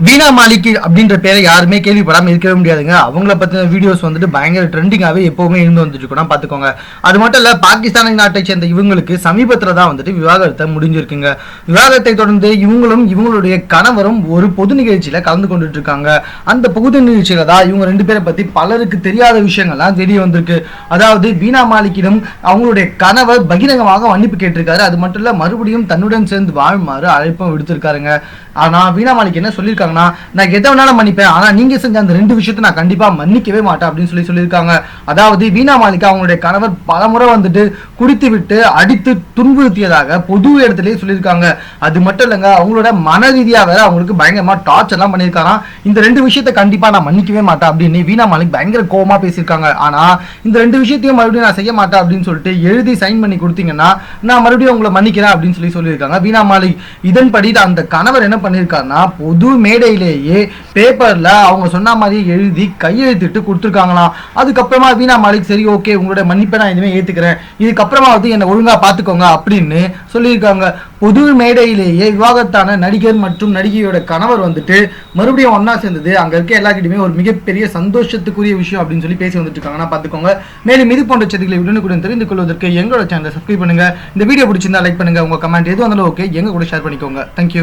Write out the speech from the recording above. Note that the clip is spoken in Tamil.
வீணா மாலிக் அப்படின்ற பேரை யாருமே கேள்விப்படாம இருக்கவே முடியாதுங்க. அவங்கள பற்றின வீடியோஸ் வந்துட்டு பயங்கர ட்ரெண்டிங்காகவே எப்பவுமே இருந்து வந்துட்டு பார்த்துக்கோங்க அது மட்டும் இல்ல பாகிஸ்தான் நாட்டை சேர்ந்த இவங்களுக்கு சமீபத்தில் தான் வந்துட்டு விவாகரத்தை முடிஞ்சிருக்குங்க. விவாகரத்தை தொடர்ந்து இவங்களும் இவங்களுடைய கணவரும் ஒரு பொது நிகழ்ச்சியில கலந்து கொண்டுட்டு இருக்காங்க. அந்த பொது நிகழ்ச்சியில் தான் இவங்க ரெண்டு பேரை பத்தி பலருக்கு தெரியாத விஷயங்கள்லாம் தெரிய வந்திருக்கு. அதாவது வீணா மாலிக்கிடம் அவங்களுடைய கணவர் பகிரங்கமாக மன்னிப்பு கேட்டிருக்காரு. அது மட்டும் இல்ல மறுபடியும் தன்னுடன் சேர்ந்து வாழுமாறு அழைப்பும் விடுத்திருக்காருங்க. ஆனா வீணா மாலிக் என்ன சொல்லியிருக்காங்கன்னா நான் எதை வேணாலும் மன்னிப்பேன். ஆனா நீங்க செஞ்ச அந்த ரெண்டு விஷயத்தை நான் கண்டிப்பா மன்னிக்கவே மாட்டேன் அப்படின்னு சொல்லி சொல்லியிருக்காங்க. அதாவது வீணா மாலிக் அவங்களுடைய கணவர் பலமுறை வந்துட்டு குடித்து விட்டு அடித்து துன்புறுத்தியதாக பொது இடத்துலயே சொல்லியிருக்காங்க. அது மட்டும் இல்லைங்க அவங்களோட மன ரீதியா வேற அவங்களுக்கு பயங்கரமா டார்ச்சர் எல்லாம் பண்ணியிருக்காராம். இந்த ரெண்டு விஷயத்த கண்டிப்பா நான் மன்னிக்கவே மாட்டேன் அப்படின்னு வீணா மாலிக் பயங்கர கோவமா பேசியிருக்காங்க. ஆனா இந்த ரெண்டு விஷயத்தையும் மறுபடியும் நான் செய்ய மாட்டேன் அப்படின்னு சொல்லிட்டு எழுதி சைன் பண்ணி கொடுத்தீங்கன்னா நான் மறுபடியும் உங்களை மன்னிக்கிறேன் அப்படின்னு சொல்லி சொல்லியிருக்காங்க. வீணா மாலிக் இதன்படி அந்த கணவர் என்ன பண்ணியிருக்காருன்னா பொது மேடையிலேயே பேப்பரில் அவங்க சொன்ன மாதிரி எழுதி கையெழுத்திட்டு கொடுத்துருக்காங்களாம். அதுக்கப்புறமா வீணா மாலிக் சரி ஓகே உங்களோட மன்னிப்பை நான் இனிமேல் ஏற்றுக்கிறேன் இதுக்கப்புறமா வந்து என்னை ஒழுங்காக பார்த்துக்கோங்க அப்படின்னு சொல்லியிருக்காங்க. பொது மேடையிலேயே விவாகத்தான நடிகர் மற்றும் நடிகையோட கணவர் வந்துட்டு மறுபடியும் ஒன்றா சேர்ந்தது. அங்கே இருக்க எல்லாருக்கிட்டையுமே ஒரு மிகப்பெரிய சந்தோஷத்துக்குரிய விஷயம் அப்படின்னு சொல்லி பேசி வந்துட்டு இருக்காங்கன்னா மேலும் இது போன்ற செய்திகளை உடனுக்குடன் தெரிந்து கொள்வதற்கு எங்களோட சேனலை சப்ஸ்கிரைப் பண்ணுங்கள் இந்த வீடியோ பிடிச்சிருந்தா லைக் பண்ணுங்கள் உங்கள் கமெண்ட் எது வந்தாலும் ஓகே எங்க கூட ஷேர் பண்ணிக்கோங்க. தேங்க்யூ